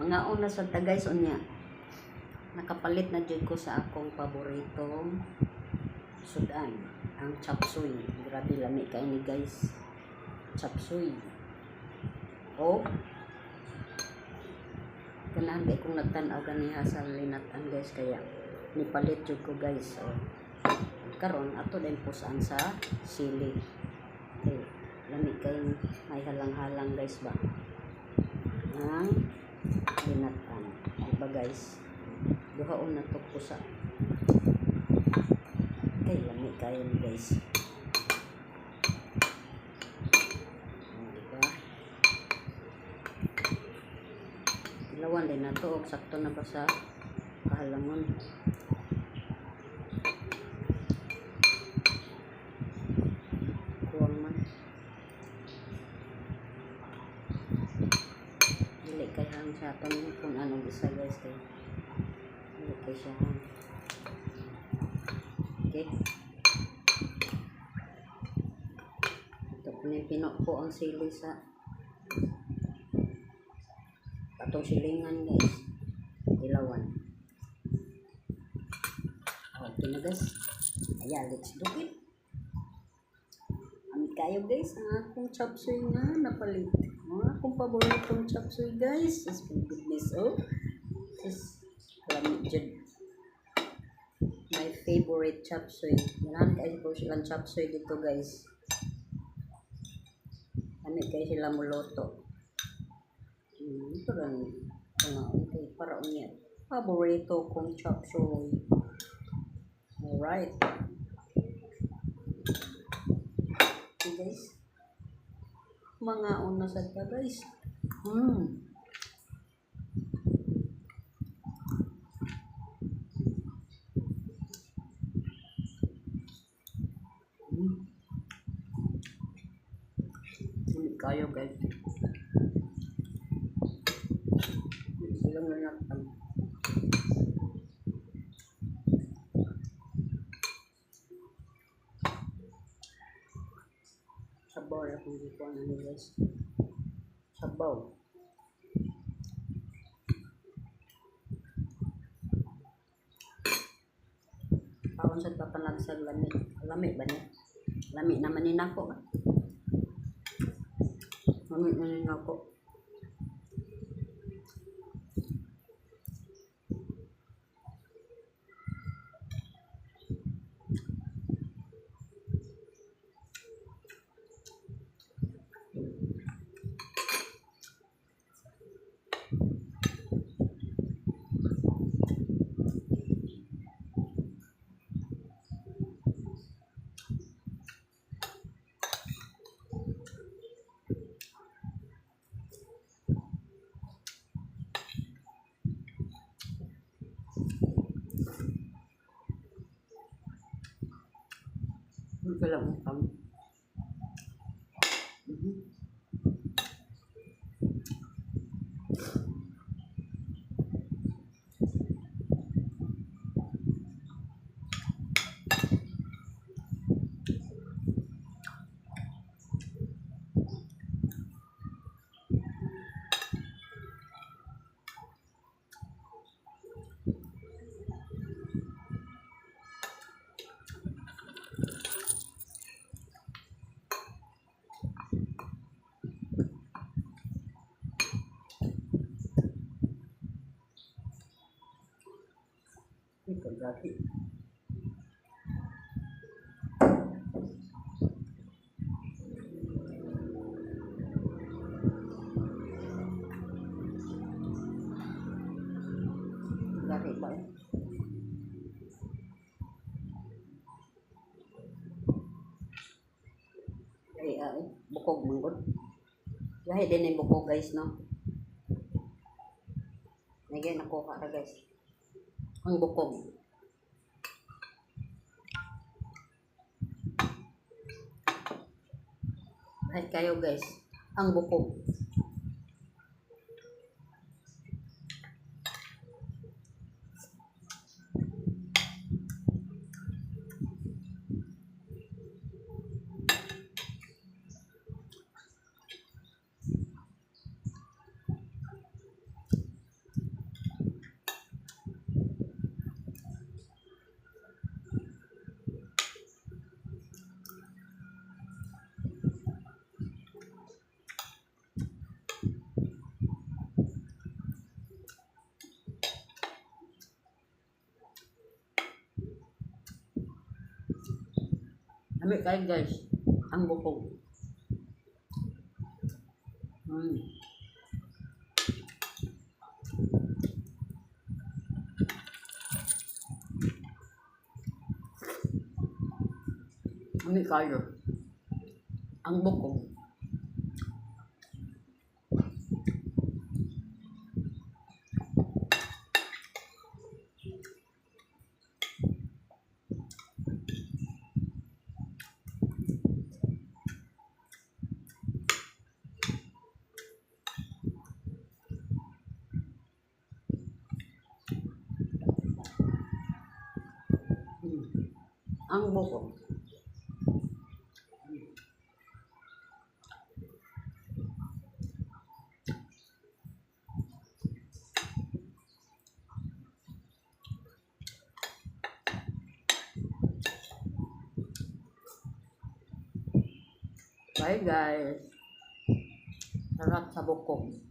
Mga una sa ta guys unya. Nakapalit na jud ko sa akong paboritong sudan, ang chapsuy. Grabe lami kay ni guys. Chapsuy. O ganahan kay kung nagtan-aw ganiha sa linatan guys kaya nipalit jud ko guys. O karon ato din pusaan sa sili. Okay. Lami kay may halang-halang guys ba. Ang linatan. Diba guys? Duhaon na to pusa. Kay lami kayo guys. Diba? Ilawan din na to. Sakto na ba sa kahalangon? Sa aton kung anong isa guys kay dili kay siya hang. Okay. Ito pinipino ko ang sili sa atong silingan guys. Ilawan. Okay na guys. Ayan, let's do it. Kayo guys, ang akong chop suey na napalit. Ang akong paboritong chop suey guys. Is my goodness, oh. Is, alam dyan. My favorite chop suey. Yan kayo po silang chop suey dito guys. Ano kayo sila muluto. Hmm, ito lang. Ano, okay, para unya. Paborito kong chop suey. Alright. Okay, guys. Mga una sa ka guys. Hmm. Kayo guys. Silang nanaktan. Sabaw ko ano ni guys. Sabaw. Kaon sa papanag sa lami. Lami ba niya? Lami naman ni nako ba? Lami na ni nako. Ito lang Ito, dati. Dati ba? Ay, ay, bukog manggod. Lahi din yung bukog guys, no? Nagyan nakuha ra guys. Ang bukog. Ay kayo guys, ang bukog. Lami kayo guys. Ang bukog. Mm. Lami kayo. Ang bukog. Ang bukog. Bye guys. Sarap sa bukog.